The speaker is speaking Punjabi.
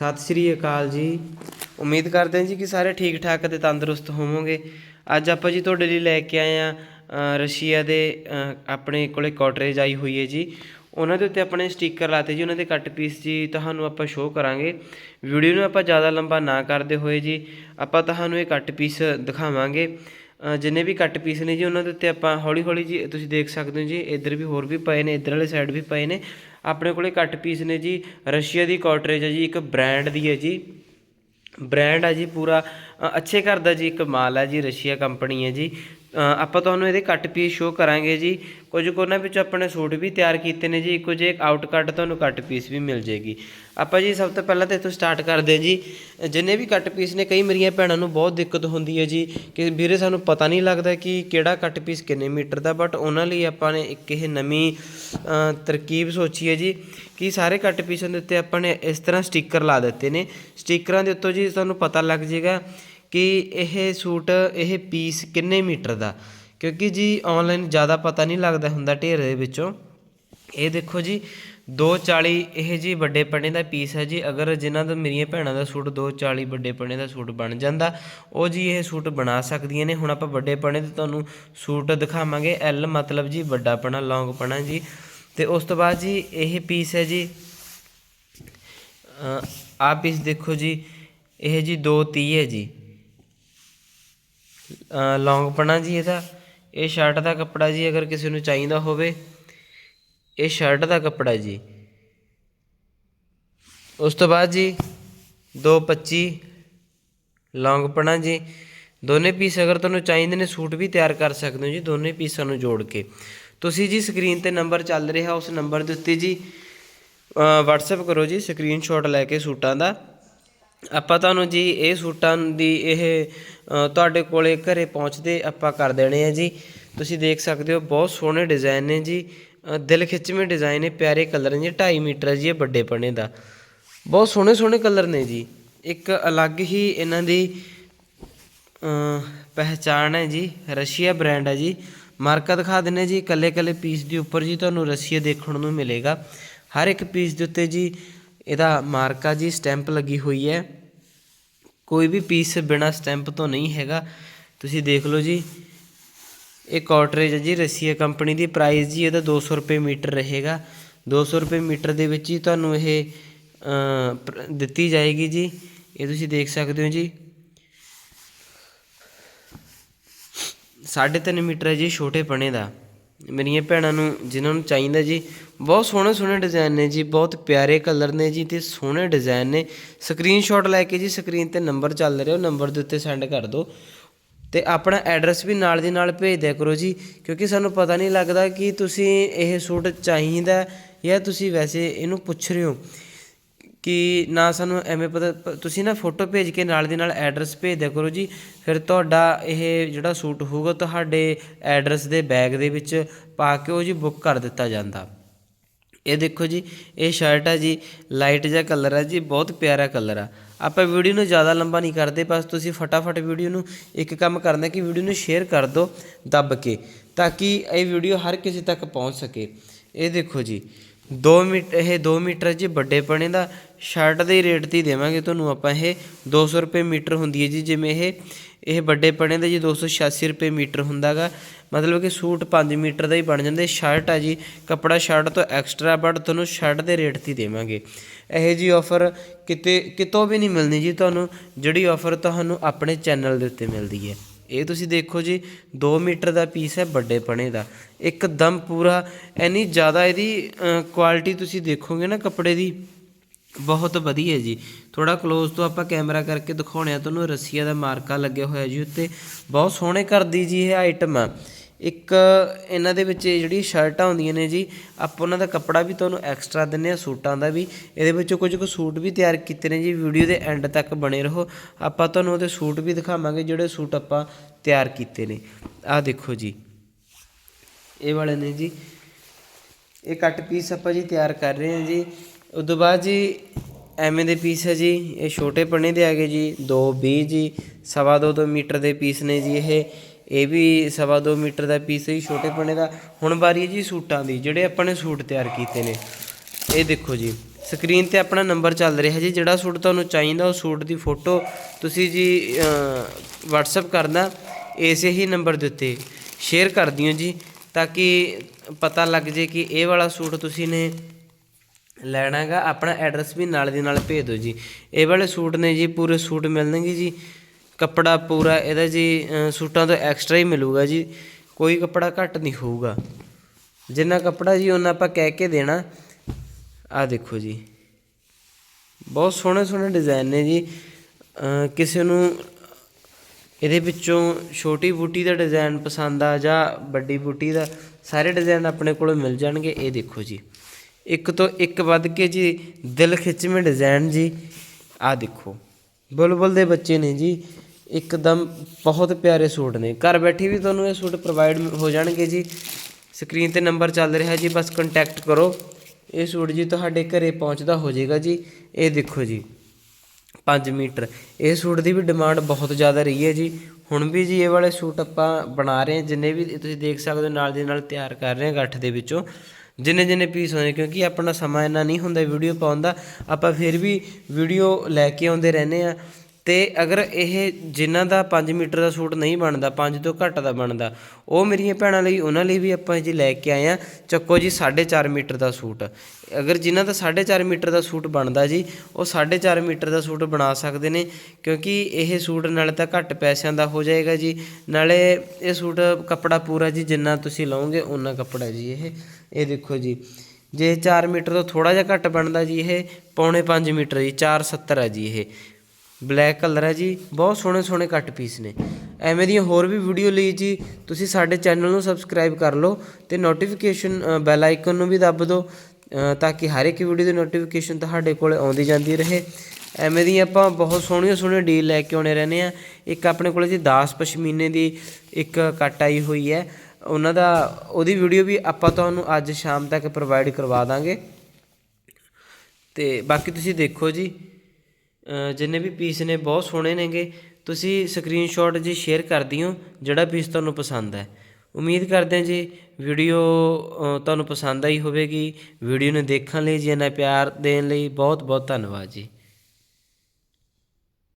ਸਤਿ ਸ਼੍ਰੀ ਅਕਾਲ ਜੀ। ਉਮੀਦ ਕਰਦੇ ਹਾਂ ਜੀ ਕਿ ਸਾਰੇ ਠੀਕ ਠਾਕ ਅਤੇ ਤੰਦਰੁਸਤ ਹੋਵੋਗੇ। ਅੱਜ ਆਪਾਂ ਜੀ ਤੁਹਾਡੇ ਲਈ ਲੈ ਕੇ ਆਏ ਆ ਰਸ਼ੀਆ ਦੇ ਆਪਣੇ ਕੋਲੇ ਕਾਟਰੇਜ ਆਈ ਹੋਈ ਹੈ ਜੀ। ਉਹਨਾਂ ਦੇ ਉੱਤੇ ਆਪਣੇ ਸਟicker ਲਾਤੇ ਜੀ, ਉਹਨਾਂ ਦੇ ਕੱਟ ਪੀਸ ਜੀ, ਤੁਹਾਨੂੰ ਆਪਾਂ ਸ਼ੋਅ ਕਰਾਂਗੇ। ਵੀਡੀਓ ਨੂੰ ਆਪਾਂ ਜ਼ਿਆਦਾ ਲੰਬਾ ਨਾ ਕਰਦੇ ਹੋਏ ਜੀ, ਆਪਾਂ ਤੁਹਾਨੂੰ ਇਹ ਕੱਟ ਪੀਸ ਦਿਖਾਵਾਂਗੇ। ਜਿੰਨੇ ਵੀ ਕੱਟ ਪੀਸ ਨੇ ਜੀ, ਉਹਨਾਂ ਦੇ ਉੱਤੇ ਆਪਾਂ ਹੌਲੀ ਹੌਲੀ ਜੀ, ਤੁਸੀਂ ਦੇਖ ਸਕਦੇ ਹੋ ਜੀ, ਇੱਧਰ ਵੀ ਹੋਰ ਵੀ ਪਏ ਨੇ, ਇੱਧਰ ਵਾਲੇ ਸਾਈਡ ਵੀ ਪਏ ਨੇ। ਆਪਣੇ ਕੋਲੇ ਕੱਟ ਪੀਸ ਨੇ ਜੀ, ਰਸ਼ੀਆ ਦੀ ਕਾਟਰੇਜ ਹੈ ਜੀ, ਇੱਕ ਬ੍ਰਾਂਡ ਦੀ ਹੈ ਜੀ। ਬ੍ਰਾਂਡ ਹੈ ਜੀ, ਪੂਰਾ ਅੱਛੇ ਘਰ ਦਾ ਜੀ, ਇੱਕ ਮਾਲ ਹੈ ਜੀ, ਰਸ਼ੀਆ ਕੰਪਨੀ ਹੈ ਜੀ। ਆਪਾਂ ਤੁਹਾਨੂੰ ਇਹਦੇ ਕੱਟ ਪੀਸ ਸ਼ੋਅ ਕਰਾਂਗੇ ਜੀ। ਕੁਝ ਕੁ ਉਹਨਾਂ ਵਿੱਚ ਆਪਣੇ ਸੂਟ ਵੀ ਤਿਆਰ ਕੀਤੇ ਨੇ ਜੀ। ਕੁਝ ਇੱਕ ਆਊਟ ਕੱਟ ਤੁਹਾਨੂੰ ਕੱਟ ਪੀਸ ਵੀ ਮਿਲ ਜੇਗੀ। ਆਪਾਂ ਜੀ ਸਭ ਤੋਂ ਪਹਿਲਾਂ ਤਾਂ ਇੱਥੋਂ ਸਟਾਰਟ ਕਰਦੇ ਹਾਂ ਜੀ। ਜਿੰਨੇ ਵੀ ਕੱਟ ਪੀਸ ਨੇ, ਕਈ ਮੇਰੀਆਂ ਭੈਣਾਂ ਨੂੰ ਬਹੁਤ ਦਿੱਕਤ ਹੁੰਦੀ ਹੈ ਜੀ। ਕਿ ਵੀਰੇ ਸਾਨੂੰ ਪਤਾ ਨਹੀਂ ਲੱਗਦਾ ਕਿ ਕਿਹੜਾ ਕੱਟ ਪੀਸ ਕਿੰਨੇ ਮੀਟਰ ਦਾ ਬਟ ਉਹਨਾਂ ਲਈ ਆਪਾਂ ਨੇ ਇੱਕ ਇਹ ਨਵੀਂ ਤਰਕੀਬ ਸੋਚੀ ਹੈ ਜੀ ਕਿ ਸਾਰੇ ਕੱਟ ਪੀਸਾਂ ਦੇ ਉੱਤੇ ਆਪਾਂ ਨੇ ਇਸ ਤਰ੍ਹਾਂ ਸਟicker ਲਾ ਦਿੱਤੇ ਨੇ। ਸਟickਰਾਂ ਦੇ ਉੱਤੋਂ ਜੀ ਤੁਹਾਨੂੰ ਪਤਾ ਲੱਗ ਜਾਏਗਾ ਕਿ ਇਹ ਸੂਟ, ਇਹ ਪੀਸ ਕਿੰਨੇ ਮੀਟਰ ਦਾ? ਕਿਉਂਕਿ ਜੀ ਆਨਲਾਈਨ ਜ਼ਿਆਦਾ ਪਤਾ ਨਹੀਂ ਲੱਗਦਾ ਹੁੰਦਾ ਢੇਰ ਦੇ ਵਿੱਚੋਂ। ਇਹ ਦੇਖੋ ਜੀ 240 ਇਹ ਜੀ ਵੱਡੇ ਪਣੇ ਦਾ ਪੀਸ ਹੈ ਜੀ। ਅਗਰ ਜਿਨ੍ਹਾਂ ਦਾ, ਮੇਰੀਆਂ ਭੈਣਾਂ ਦਾ ਸੂਟ 240 ਵੱਡੇ ਪਣੇ ਦਾ ਸੂਟ ਬਣ ਜਾਂਦਾ, ਉਹ ਜੀ ਇਹ ਸੂਟ ਬਣਾ ਸਕਦੀਆਂ ਨੇ। ਹੁਣ ਆਪਾਂ ਵੱਡੇ ਪਣੇ ਤੇ ਤੁਹਾਨੂੰ ਸੂਟ ਦਿਖਾਵਾਂਗੇ। ਐਲ ਮਤਲਬ ਜੀ ਵੱਡਾ ਪਣਾ ਲੌਂਗ ਪਣਾ ਜੀ। ਤੇ ਉਸ ਤੋਂ ਬਾਅਦ ਜੀ ਇਹ ਪੀਸ ਹੈ ਜੀ ਆ ਪੀਸ ਦੇਖੋ ਜੀ, ਇਹ ਜੀ 230 ਹੈ ਜੀ। ਲੌਂਗ ਪਣਾ ਜੀ ਇਹਦਾ। ਇਹ ਸ਼ਰਟ ਦਾ ਕੱਪੜਾ ਜੀ ਅਗਰ ਕਿਸੇ ਨੂੰ ਚਾਹੀਦਾ ਹੋਵੇ, ਇਹ ਸ਼ਰਟ ਦਾ ਕੱਪੜਾ ਜੀ। ਉਸ ਤੋਂ ਬਾਅਦ ਜੀ 225 ਲੌਂਗ ਪਣਾ ਜੀ। ਦੋਨੇ ਪੀਸ ਅਗਰ ਤੁਹਾਨੂੰ ਚਾਹੀਦੇ ਨੇ ਸੂਟ ਵੀ ਤਿਆਰ ਕਰ ਸਕਦੇ ਹੋ ਜੀ, ਦੋਨੇ ਪੀਸਾਂ ਨੂੰ ਜੋੜ ਕੇ। ਤੁਸੀਂ ਜੀ ਸਕਰੀਨ ਤੇ ਨੰਬਰ ਚੱਲ ਰਿਹਾ, ਉਸ ਨੰਬਰ ਦੇ ਉੱਤੇ ਜੀ WhatsApp ਕਰੋ ਜੀ ਸਕਰੀਨਸ਼ਾਟ ਲੈ ਕੇ ਸੂਟਾਂ ਦਾ। ਆਪਾਂ ਤੁਹਾਨੂੰ ਜੀ ਇਹ ਸੂਟਾਂ ਦੀ ਇਹ ਤੁਹਾਡੇ ਕੋਲੇ ਘਰੇ ਪਹੁੰਚਦੇ ਆਪਾਂ ਕਰ ਦੇਣੇ ਆ ਜੀ। ਤੁਸੀਂ ਦੇਖ ਸਕਦੇ ਹੋ, ਬਹੁਤ ਸੋਹਣੇ ਡਿਜ਼ਾਈਨ ਨੇ ਜੀ। ਦਿਲ ਖਿੱਚਵੇਂ ਡਿਜ਼ਾਈਨ ਨੇ, ਪਿਆਰੇ ਕਲਰ ਨੇ ਜੀ 2.5 ਮੀਟਰ ਜੀ ਇਹ ਵੱਡੇ ਪਣੇ ਦਾ। ਬਹੁਤ ਸੋਹਣੇ ਸੋਹਣੇ ਕਲਰ ਨੇ ਜੀ। ਇੱਕ ਅਲੱਗ ਹੀ ਇਹਨਾਂ ਦੀ ਪਹਿਚਾਣ ਹੈ ਜੀ, ਰਸ਼ੀਆ ਬ੍ਰਾਂਡ ਹੈ ਜੀ। ਮਾਰਕਾ ਦਿਖਾ ਦਿੰਨੇ ਜੀ, ਇਕੱਲੇ ਇਕੱਲੇ ਪੀਸ ਦੇ ਉੱਪਰ ਜੀ ਤੁਹਾਨੂੰ ਰਸ਼ੀਆ ਦੇਖਣ ਨੂੰ ਮਿਲੇਗਾ। ਹਰ ਇੱਕ ਪੀਸ ਦੇ ਉੱਤੇ ਜੀ ਇਹਦਾ ਮਾਰਕਾ ਜੀ ਸਟੈਂਪ ਲੱਗੀ ਹੋਈ ਹੈ। ਕੋਈ ਵੀ ਪੀਸ ਬਿਨਾ ਸਟੈਂਪ ਤੋਂ ਨਹੀਂ ਹੈਗਾ। ਤੁਸੀਂ ਦੇਖ ਲਓ ਜੀ। ਇਹ ਕਾਟਰੇਜ ਹੈ ਜੀ ਰਸ਼ੀਆ ਕੰਪਨੀ ਦੀ। ਪ੍ਰਾਈਸ ਜੀ ਇਹਦਾ 200 ਰੁਪਏ ਮੀਟਰ ਰਹੇਗਾ। 200 ਰੁਪਏ ਮੀਟਰ ਦੇ ਵਿੱਚ ਹੀ ਤੁਹਾਨੂੰ ਇਹ ਪ੍ਰ- ਦਿੱਤੀ ਜਾਏਗੀ ਜੀ। ਇਹ ਤੁਸੀਂ ਦੇਖ ਸਕਦੇ ਹੋ ਜੀ। 3.5 ਮੀਟਰ ਹੈ ਜੀ ਛੋਟੇ ਪਣੇ ਦਾ। ਮੇਰੀਆਂ ਭੈਣਾਂ ਨੂੰ, ਜਿਨ੍ਹਾਂ ਨੂੰ ਚਾਹੀਦਾ ਜੀ, ਬਹੁਤ ਸੋਹਣੇ ਸੋਹਣੇ ਡਿਜ਼ਾਈਨ ਨੇ ਜੀ, ਬਹੁਤ ਪਿਆਰੇ ਕਲਰ ਨੇ ਜੀ ਤੇ ਸੋਹਣੇ ਡਿਜ਼ਾਈਨ ਨੇ। ਸਕਰੀਨਸ਼ਾਟ ਲੈ ਕੇ ਜੀ ਸਕਰੀਨ ਤੇ ਨੰਬਰ ਚੱਲ ਰਿਹਾ, ਉਹ ਨੰਬਰ ਦੇ ਉੱਤੇ ਸੈਂਡ ਕਰ ਦਿਓ। ਤੇ ਆਪਣਾ ਐਡਰੈਸ ਵੀ ਨਾਲ ਦੀ ਨਾਲ ਭੇਜ ਦਿਆ ਕਰੋ ਜੀ, ਕਿਉਂਕਿ ਸਾਨੂੰ ਪਤਾ ਨਹੀਂ ਲੱਗਦਾ ਕਿ ਤੁਸੀਂ ਇਹ ਸੂਟ ਚਾਹੀਦਾ ਜਾਂ ਤੁਸੀਂ ਵੈਸੇ ਇਹਨੂੰ ਪੁੱਛ ਰਹੇ ਹੋ। ਕਿ ਨਾ ਸਾਨੂੰ ਐਵੇਂ ਪਤਾ, ਪ- ਤੁਸੀਂ ਨਾ ਫੋਟੋ ਭੇਜ ਕੇ ਨਾਲ ਦੀ ਨਾਲ ਐਡਰੈਸ ਭੇਜ ਦਿਆ ਕਰੋ ਜੀ। ਫਿਰ ਤੁਹਾਡਾ ਇਹ ਜਿਹੜਾ ਸੂਟ ਹੋਊਗਾ, ਤੁਹਾਡੇ ਐਡਰੈਸ ਦੇ ਬੈਗ ਦੇ ਵਿੱਚ ਪਾ ਕੇ ਉਹ ਜੀ ਬੁੱਕ ਕਰ ਦਿੱਤਾ ਜਾਂਦਾ। ਇਹ ਦੇਖੋ ਜੀ, ਇਹ ਸ਼ਰਟ ਹੈ ਜੀ, ਲਾਈਟ ਜਿਹਾ ਕਲਰ ਹੈ ਜੀ, ਬਹੁਤ ਪਿਆਰਾ ਕਲਰ ਆ। ਆਪਾਂ ਵੀਡੀਓ ਨੂੰ ਜ਼ਿਆਦਾ ਲੰਬਾ ਨਹੀਂ ਕਰਦੇ, ਬਸ ਤੁਸੀਂ ਫਟਾਫਟ ਵੀਡੀਓ ਨੂੰ ਇੱਕ ਕੰਮ ਕਰਨਾ ਕਿ ਵੀਡੀਓ ਨੂੰ ਸ਼ੇਅਰ ਕਰ ਦਿਓ, ਦੱਬ ਕੇ, ਤਾਂ ਕਿ ਇਹ ਵੀਡੀਓ ਹਰ ਕਿਸੇ ਤੱਕ ਪਹੁੰਚ ਸਕੇ। ਇਹ ਦੇਖੋ ਜੀ 2 ਮੀਟਰ ਇਹ 2 ਮੀਟਰ ਜੀ ਵੱਡੇ ਪਣੇ ਦਾ ਸ਼ਰਟ ਦੇ ਰੇਟ ਤੇ ਹੀ ਦੇਵਾਂਗੇ ਤੁਹਾਨੂੰ। ਆਪਾਂ ਇਹ 200 ਰੁਪਏ ਮੀਟਰ ਹੁੰਦੀ ਹੈ ਜੀ, ਜਿਵੇਂ ਇਹ ਇਹ ਵੱਡੇ ਪਣੇ ਦਾ ਜੀ 286 ਰੁਪਏ ਮੀਟਰ ਹੁੰਦਾਗਾ। ਮਤਲਬ ਕਿ ਸੂਟ 5 ਮੀਟਰ ਦਾ ਹੀ ਬਣ ਜਾਂਦੇ। ਸ਼ਰਟ ਆ ਜੀ, ਕੱਪੜਾ ਸ਼ਰਟ ਤੋਂ ਐਕਸਟਰਾ, ਬਟ ਤੁਹਾਨੂੰ ਸ਼ਰਟ ਦੇ ਰੇਟ ਤੇ ਹੀ ਦੇਵਾਂਗੇ। ਇਹ ਜੀ ਆਫਰ ਕਿਤੇ, ਕਿਤੋਂ ਵੀ ਨਹੀਂ ਮਿਲਣੀ ਜੀ ਤੁਹਾਨੂੰ। ਜਿਹੜੀ ਆਫਰ ਤੁਹਾਨੂੰ ਆਪਣੇ ਚੈਨਲ ਦੇ ਉੱਤੇ ਮਿਲਦੀ ਹੈ। ਇਹ ਤੁਸੀਂ ਦੇਖੋ ਜੀ 2 ਮੀਟਰ ਦਾ ਪੀਸ ਹੈ ਵੱਡੇ ਪਣੇ ਦਾ। ਇੱਕਦਮ ਪੂਰਾ ਇੰਨੀ ਜ਼ਿਆਦਾ ਇਹਦੀ ਕੁਆਲਿਟੀ ਤੁਸੀਂ ਦੇਖੋਗੇ ਨਾ ਕੱਪੜੇ ਦੀ ਬਹੁਤ ਵਧੀਆ ਜੀ। ਥੋੜਾ ক্লোਜ਼ ਤੋਂ ਆਪਾਂ ਕੈਮਰਾ ਕਰਕੇ ਦਿਖਾਉਣੇ ਆ, ਤੁਹਾਨੂੰ ਰਸੀਆ ਦਾ ਮਾਰਕਾ ਲੱਗਿਆ ਹੋਇਆ ਜੀ ਉੱਤੇ। ਬਹੁਤ ਸੋਹਣੇ ਕਰਦੀ ਜੀ ਇਹ ਆਈਟਮ ਆ। ਇੱਕ ਇਹਨਾਂ ਦੇ ਵਿੱਚ ਜਿਹੜੀ ਸ਼ਰਟਾਂ ਹੁੰਦੀਆਂ ਨੇ ਜੀ, ਆਪਾਂ ਉਹਨਾਂ ਦਾ ਕੱਪੜਾ ਵੀ ਤੁਹਾਨੂੰ ਐਕਸਟਰਾ ਦਿੰਨੇ ਆ ਸੂਟਾਂ ਦਾ ਵੀ। ਇਹਦੇ ਵਿੱਚੋਂ ਕੁਝ ਕੁ ਸੂਟ ਵੀ ਤਿਆਰ ਕੀਤੇ ਨੇ ਜੀ, ਵੀਡੀਓ ਦੇ ਐਂਡ ਤੱਕ ਬਣੇ ਰਹੋ। ਆਪਾਂ ਤੁਹਾਨੂੰ ਉਹਦੇ ਸੂਟ ਵੀ ਦਿਖਾਵਾਂਗੇ, ਜਿਹੜੇ ਸੂਟ ਆਪਾਂ ਤਿਆਰ ਕੀਤੇ ਨੇ। ਆਹ ਦੇਖੋ ਜੀ। ਇਹ ਵਾਲੇ ਨੇ ਜੀ। ਇਹ ਕੱਟ ਪੀਸ ਆਪਾਂ ਜੀ ਤਿਆਰ ਕਰ ਰਹੇ ਹਾਂ ਜੀ। ਉਸ ਤੋਂ ਬਾਅਦ ਜੀ ਐਵੇਂ ਦੇ ਪੀਸ ਹੈ ਜੀ, ਇਹ ਛੋਟੇ ਪਣੇ ਦੇ ਆ ਗਏ ਜੀ 220 ਜੀ, ਸਵਾ ਦੋ ਦੋ ਮੀਟਰ ਦੇ ਪੀਸ ਨੇ ਜੀ ਇਹ। ਇਹ ਵੀ ਸਵਾ ਦੋ ਮੀਟਰ ਦਾ ਪੀਸ ਹੈ ਜੀ, ਛੋਟੇ ਪਣੇ ਦਾ। ਹੁਣ ਵਾਰੀ ਹੈ ਜੀ ਸੂਟਾਂ ਦੀ, ਜਿਹੜੇ ਆਪਾਂ ਨੇ ਸੂਟ ਤਿਆਰ ਕੀਤੇ ਨੇ। ਇਹ ਦੇਖੋ ਜੀ ਸਕਰੀਨ ਤੇ ਆਪਣਾ ਨੰਬਰ ਚੱਲ ਰਿਹਾ ਜੀ, ਜਿਹੜਾ ਸੂਟ ਤੁਹਾਨੂੰ ਚਾਹੀਦਾ ਉਹ ਸੂਟ ਦੀ ਫੋਟੋ ਤੁਸੀਂ ਜੀ WhatsApp ਕਰਨਾ ਇਸੇ ਹੀ ਨੰਬਰ ਦੇ ਉੱਤੇ ਸ਼ੇਅਰ ਕਰ ਦਿਓ ਜੀ, ਤਾਂ ਕਿ ਪਤਾ ਲੱਗ ਜੇ ਕਿ ਇਹ ਵਾਲਾ ਸੂਟ ਤੁਸੀਂ ਨੇ ਲੈਣਾ ਹੈਗਾ ਆਪਣਾ ਐਡਰੈਸ ਵੀ ਨਾਲ ਦੀ ਨਾਲ ਭੇਜ ਦਿਓ ਜੀ। ਇਹ ਵਾਲੇ ਸੂਟ ਨੇ ਜੀ, ਪੂਰੇ ਸੂਟ ਮਿਲਣਗੇ ਜੀ। ਕੱਪੜਾ ਪੂਰਾ ਇਹਦਾ ਜੀ ਸੂਟਾਂ ਤੋਂ ਐਕਸਟਰਾ ਹੀ ਮਿਲੂਗਾ ਜੀ। ਕੋਈ ਕੱਪੜਾ ਘੱਟ ਨਹੀਂ ਹੋਊਗਾ। ਜਿੰਨਾ ਕੱਪੜਾ ਜੀ ਉਹਨਾਂ ਆਪਾਂ ਕਹਿ ਕੇ ਦੇਣਾ। ਆ ਦੇਖੋ ਜੀ। ਬਹੁਤ ਸੋਹਣੇ ਸੋਹਣੇ ਡਿਜ਼ਾਈਨ ਨੇ ਜੀ। ਕਿਸੇ ਨੂੰ ਇਹਦੇ ਵਿੱਚੋਂ ਛੋਟੀ ਬੂਟੀ ਦਾ ਡਿਜ਼ਾਈਨ ਪਸੰਦ ਆ ਜਾਂ ਵੱਡੀ ਬੂਟੀ ਦਾ, ਸਾਰੇ ਡਿਜ਼ਾਈਨ ਆਪਣੇ ਕੋਲ ਮਿਲ ਜਾਣਗੇ। ਇਹ ਦੇਖੋ ਜੀ। ਇੱਕ ਤੋਂ ਇੱਕ ਵੱਧ ਕੇ ਜੀ, ਦਿਲ ਖਿੱਚਵੇਂ ਡਿਜ਼ਾਈਨ ਜੀ। ਆ ਦੇਖੋ, ਬੁਲਬੁਲ ਦੇ ਬੱਚੇ ਨੇ ਜੀ, ਇੱਕਦਮ ਬਹੁਤ ਪਿਆਰੇ ਸੂਟ ਨੇ। ਘਰ ਬੈਠੇ ਵੀ ਤੁਹਾਨੂੰ ਇਹ ਸੂਟ ਪ੍ਰੋਵਾਈਡ ਹੋ ਜਾਣਗੇ ਜੀ। ਸਕਰੀਨ ਤੇ ਨੰਬਰ ਚੱਲ ਰਿਹਾ ਜੀ, ਬਸ ਕੰਟੈਕਟ ਕਰੋ। ਇਹ ਸੂਟ ਜੀ ਤੁਹਾਡੇ ਘਰੇ ਪਹੁੰਚਦਾ ਹੋ ਜਾਏਗਾ ਜੀ। ਇਹ ਦੇਖੋ ਜੀ 5 ਮੀਟਰ। ਇਹ ਸੂਟ ਦੀ ਵੀ ਡਿਮਾਂਡ ਬਹੁਤ ਜ਼ਿਆਦਾ ਰਹੀ ਹੈ ਜੀ। ਹੁਣ ਵੀ ਜੀ ਇਹ ਵਾਲੇ ਸੂਟ ਆਪਾਂ ਬਣਾ ਰਹੇ ਹਾਂ, ਜਿੰਨੇ ਵੀ ਤੁਸੀਂ ਦੇਖ ਸਕਦੇ ਹੋ, ਨਾਲ ਦੀ ਨਾਲ ਤਿਆਰ ਕਰ ਰਹੇ ਹਾਂ, ਗੱਠ ਦੇ ਵਿੱਚੋਂ। ਜਿੰਨੇ ਜਿੰਨੇ ਪੀਸ ਹੋਣੇ, ਕਿਉਂਕਿ ਆਪਣਾ ਸਮਾਂ ਇੰਨਾ ਨਹੀਂ ਹੁੰਦਾ ਵੀਡੀਓ ਪਾਉਣ ਦਾ, ਆਪਾਂ ਫਿਰ ਵੀ ਵੀਡੀਓ ਲੈ ਕੇ ਆਉਂਦੇ ਰਹਿੰਦੇ ਆ ਅਤੇ ਅਗਰ ਇਹ ਜਿਨ੍ਹਾਂ ਦਾ ਪੰਜ ਮੀਟਰ ਦਾ ਸੂਟ ਨਹੀਂ ਬਣਦਾ, ਪੰਜ ਤੋਂ ਘੱਟ ਦਾ ਬਣਦਾ, ਉਹ ਮੇਰੀਆਂ ਭੈਣਾਂ ਲਈ, ਉਹਨਾਂ ਲਈ ਵੀ ਆਪਾਂ ਜੀ ਲੈ ਕੇ ਆਏ ਹਾਂ, ਚੱਕੋ ਜੀ 4.5 ਮੀਟਰ ਦਾ ਸੂਟ। ਅਗਰ ਜਿਨ੍ਹਾਂ ਦਾ 4.5 ਮੀਟਰ ਦਾ ਸੂਟ ਬਣਦਾ ਜੀ, ਉਹ 4.5 ਮੀਟਰ ਦਾ ਸੂਟ ਬਣਾ ਸਕਦੇ ਨੇ, ਕਿਉਂਕਿ ਇਹ ਸੂਟ ਨਾਲੇ ਤਾਂ ਘੱਟ ਪੈਸਿਆਂ ਦਾ ਹੋ ਜਾਏਗਾ ਜੀ, ਨਾਲੇ ਇਹ ਸੂਟ ਕੱਪੜਾ ਪੂਰਾ ਜੀ ਜਿੰਨਾ ਤੁਸੀਂ ਲਓਗੇ ਉਨਾ ਕੱਪੜਾ ਜੀ ਇਹ ਇਹ ਦੇਖੋ ਜੀ। ਜੇ 4 ਮੀਟਰ ਤੋਂ ਥੋੜਾ ਜਿਹਾ ਘੱਟ ਬਣਦਾ ਜੀ ਇਹ, ਪੌਣੇ 5 ਮੀਟਰ ਜੀ 470 ਹੈ ਜੀ ਇਹ। ਬਲੈਕ ਕਲਰ ਹੈ ਜੀ, ਬਹੁਤ ਸੋਹਣੇ ਸੋਹਣੇ ਕੱਟ ਪੀਸ ਨੇ। ਐਵੇਂ ਦੀਆਂ ਹੋਰ ਵੀ ਵੀਡੀਓ ਲਈ ਜੀ, ਤੁਸੀਂ ਸਾਡੇ ਚੈਨਲ ਨੂੰ ਸਬਸਕ੍ਰਾਈਬ ਕਰ ਲਓ ਤੇ ਨੋਟੀਫਿਕੇਸ਼ਨ ਬੈਲ ਆਈਕਨ ਨੂੰ ਵੀ ਦੱਬ ਦਿਓ ਤਾਂ ਕਿ ਹਰ ਇੱਕ ਵੀਡੀਓ ਦੀ ਨੋਟੀਫਿਕੇਸ਼ਨ ਤੁਹਾਡੇ ਕੋਲ ਆਉਂਦੀ ਜਾਂਦੀ ਰਹੇ। ਐਵੇਂ ਦੀ ਆਪਾਂ ਬਹੁਤ ਸੋਹਣੀਆਂ ਸੋਹਣੀਆਂ ਡੀਲ ਲੈ ਕੇ ਆਉਣੇ ਰਹਿੰਦੇ ਆ ਇੱਕ ਆਪਣੇ ਕੋਲ ਜੀ ਦਾਸ ਪਸ਼ਮੀਨੇ ਦੀ ਇੱਕ ਕੱਟ ਆਈ ਹੋਈ ਹੈ। ਉਹਨਾਂ ਦਾ, ਉਹਦੀ ਵੀਡੀਓ ਵੀ ਆਪਾਂ ਤੁਹਾਨੂੰ ਅੱਜ ਸ਼ਾਮ ਤੱਕ ਪ੍ਰੋਵਾਈਡ ਕਰਵਾ ਦਾਂਗੇ। ਤੇ ਬਾਕੀ ਤੁਸੀਂ ਦੇਖੋ ਜੀ ਜਿੰਨੇ ਵੀ ਪੀਸ ਨੇ, ਬਹੁਤ ਸੋਹਣੇ ਨੇਗੇ। ਤੁਸੀਂ ਸਕਰੀਨਸ਼ਾਟ ਜੀ ਸ਼ੇਅਰ ਕਰ ਦਿਓ, ਜਿਹੜਾ ਪੀਸ ਤੁਹਾਨੂੰ ਪਸੰਦ ਹੈ। ਉਮੀਦ ਕਰਦੇ ਹਾਂ ਜੀ ਵੀਡੀਓ ਤੁਹਾਨੂੰ ਪਸੰਦ ਆਈ ਹੋਵੇਗੀ। ਵੀਡੀਓ ਨੂੰ ਦੇਖਣ ਲਈ ਜੀ ਇਹਨਾਂ ਪਿਆਰ ਦੇਣ ਲਈ ਬਹੁਤ ਬਹੁਤ ਧੰਨਵਾਦ ਜੀ।